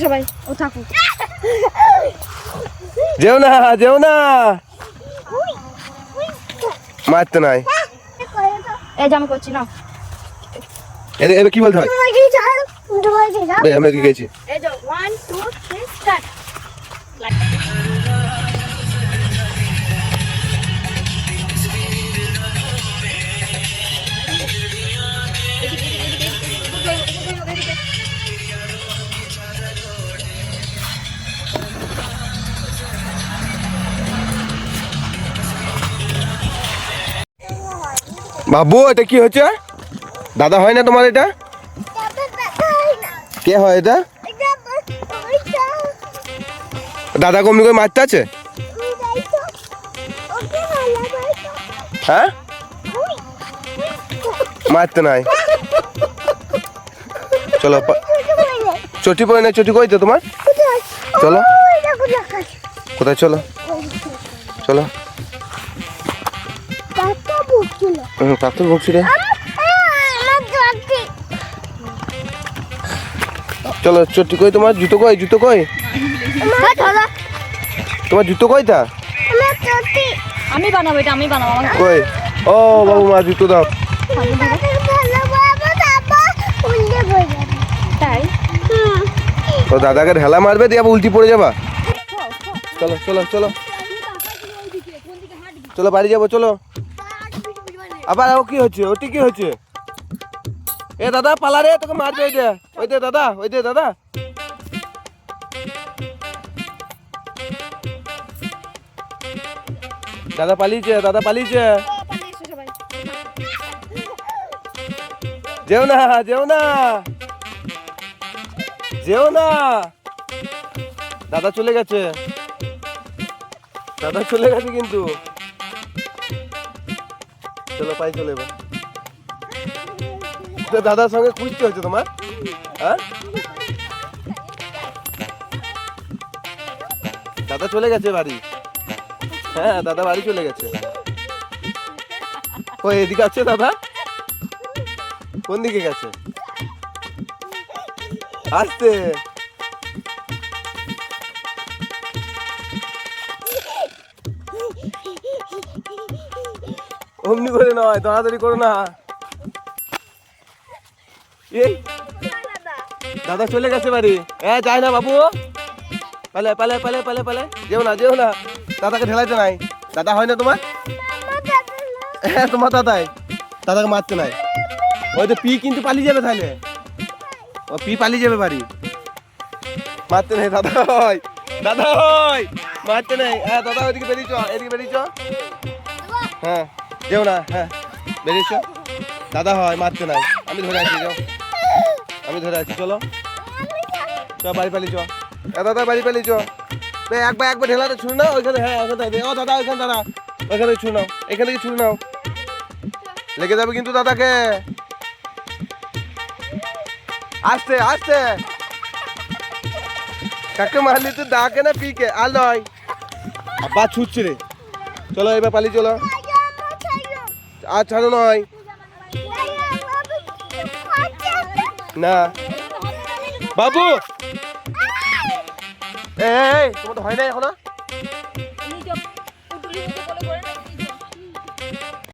সবাই ও থাকুক। যেও না যেও না। মারতে নাই। যে করছি না এ- এবার কি বলতে হয়? আমি গেছি। এই যে ওয়ান টু থ্রি স্টার্ট বাবু এটা কি হচ্ছে দাদা হয় না তোমার এটা? কে হয় এটা? দাদা কমনি করে মারতে আছে? হ্যাঁ? মারতে নাই। চলো চটি পরে না চটি কই তো তোমার? চলো। কোথায়? চলো। চলো। হুম পাথর ভুগছি রে। চলো চটি কই তোমার? জুতো কই? জুতো কই? তোমার জুতো কই তা? আমি বানাবো এটা আমি বানাবো কই? ও বাবু মা জুতো দাও। তাই? ও দাদাকে ঢেলা মারবে দিয়ে উল্টি পড়ে যাবা। চলো চলো চলো। চলো বাড়ি যাব চলো। আবার ও কি হচ্ছে? ওটি কি হচ্ছে। এ দাদা, পালা রে, তোকে মারবে ওই দে ওই দে দাদা, ওই দে দাদা। দাদা পালিয়েছে দাদা পালিয়েছে। যেও না যেও না। যেও না। দাদা চলে গেছে। দাদা চলে গেছে কিন্তু। চলো পাই চলে এবার। দাদার সঙ্গে খুঁজতে হচ্ছে তোমার? হ্যাঁ? দাদা চলে গেছে বাড়ি। হ্যাঁ দাদা বাড়ি চলে গেছে। ও, এদিকে আছে দাদা? কোন দিকে গেছে? আসতে অমনি করে নয় তাড়াতাড়ি করো না। এই দাদা চলে গেছে বাড়ি। হ্যাঁ যায় না বাবু। পালে পালে পালে পালে পালে। যেও না যেও না। দাদাকে ঢেলাইতে নাই। দাদা হয় না তোমার? হ্যাঁ তোমার দাদাই। দাদাকে মারতে নাই। ওই তো পি কিন্তু পালিয়ে যাবে তাহলে। ও, পি পালিয়ে যাবে বাড়ি। মারতে নাই, দাদা হয়। দাদা হয়। মারতে নাই। হ্যাঁ দাদা, ওইদিকে বেরিয়ে চ, এদিকে বেরিয়ে চ। হ্যাঁ। যেও না হ্যাঁ। বেরিয়ে চ দাদা হয়, মারতে নাই। আমি ধরে আছি, যাও। আমি ধরে আছি, চলো। চ বাড়ি পালিয়ে চ দাদা, বাড়ি পালিয়ে চ একবার একবার ঢেলাটা ছুড়ে নাও, ওইখানে হ্যাঁ ওখানে। ও, দাদা, ওইখানে দাদা ওইখানে ছুড়ে নাও। এখানে ছুড়ে নাও। লেগে যাবে কিন্তু দাদাকে। আসতে আসতে। কাকে মারলি, তুই ডাকে না, পিকে? নয়। আবার ছুটছে রে। চলো, এবার পালিয়ে চলো। আচ্ছা নয় না। বাবু! এই তোমার হয় না এখন?